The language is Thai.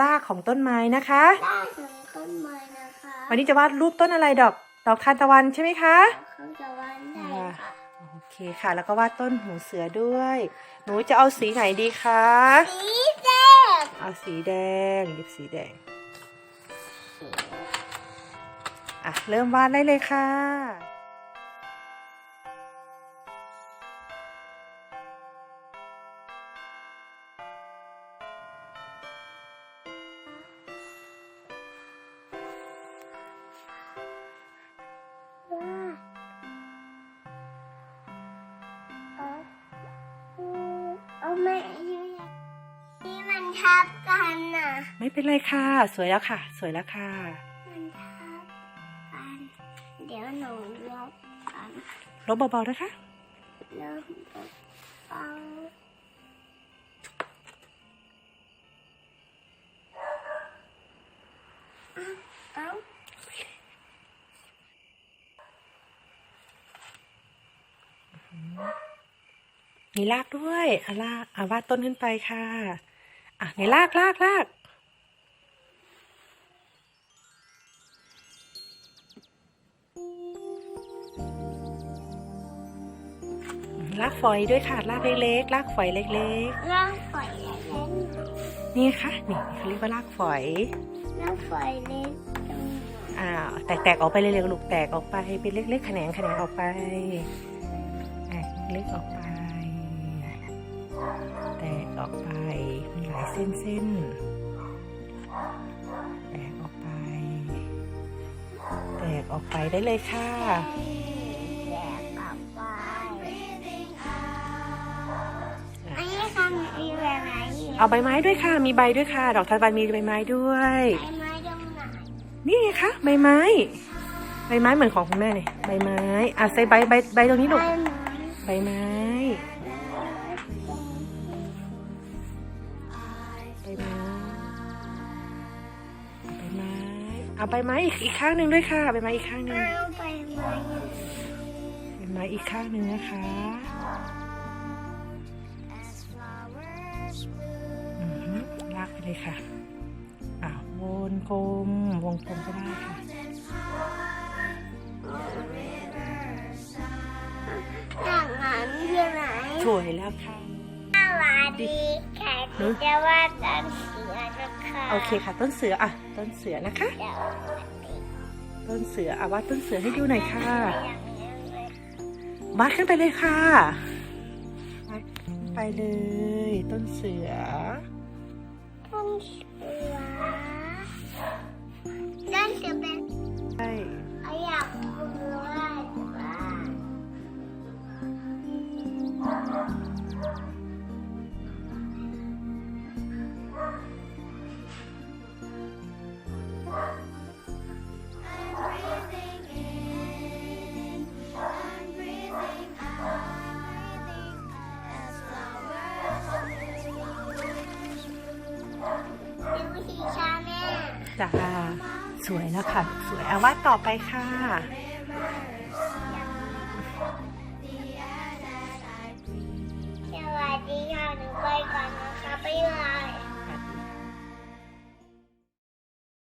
รากของต้นไม้นะคะรากของต้นไม้นะคะ วันนี้จะวาดรูปต้นอะไรดอก ดอกทานตะวันใช่ไหมคะเขาจะวาดได้ค่ะโอเคค่ะ แล้วก็วาดต้นหูเสือด้วย หนูจะเอาสีไหนดีคะสีแดงเอาสีแดงหยิบสีแดงอะเริ่มวาดได้เลยค่ะ เอาไม่นี่มันทับกันน่ะ ไม่เป็นไรค่ะ สวยแล้วค่ะ สวยแล้วค่ะ มันทับกัน เดี๋ยวหนูลบกันลบเบาๆนะคะเริ่มเอาเอา มีรากด้วยเอารากเอาวาดต้นขึ้นไปค่ะ อะในรากรากรากรากฝอยด้วยค่ะรากเล็กๆรากฝอยเล็กล่างฝอยเล็กๆนี่ค่ะนี่เขาเรียกว่ารากฝอยๆล่างฝอยเล็กตรงไหนอ่าแตกๆออกไปเร็วๆลูกแตกออกไปเป็นเล็กๆแขนงแขนงออกไปแตกเล็กออกไป แตกออกไปมีหลายเส้นเส้นๆแตกออกไป แตกออกไปได้เลยค่ะแยกออกไปอันนี้คำมีแบบไหนอีกเอาใบไม้ด้วยค่ะ มีใบด้วยค่ะ ดอกทานตะวันมีใบไม้ด้วยใบไม้ตรงไหนนี่ไงคะใบไม้ ใบไม้เหมือนของคุณแม่เลยใบไม้อะใส่ใบใบใบตรงนี้ลูกใบไม้ ใบไม้ใบไม้ใบไม้เอาใบไม้อีกอีกข้างหนึ่งด้วยค่ะใบไม้อีกข้างหนึ่งเอาใบไม้ใบไม้อีกข้างหนึ่งนะคะอือฮึลากไปเลยค่ะอะวนกลมวงกลมก็ได้ค่ะอย่างนั้นใช่ไหม สวยแล้วค่ะสวัส ดีค่ะคุณจะว่าดต้นเสือนะคะโอเคค่ะ ต้นเสืออะต้นเสือนะคะเดี๋ยวต้นเสืออะวาดต้นเสือให้ดูหน่อยค่ะอย่างนี้เลยวาดขึ้นไปเลยค่ะวาดไปเลย ต้นเสือ ต้นเสือต้นเสือ จ้าสวยแล้วค่ะ สวยเอาวาดต่อไปค่ะสวัสดีค่ะหนูไปก่อนนะคะบ๊ายบาย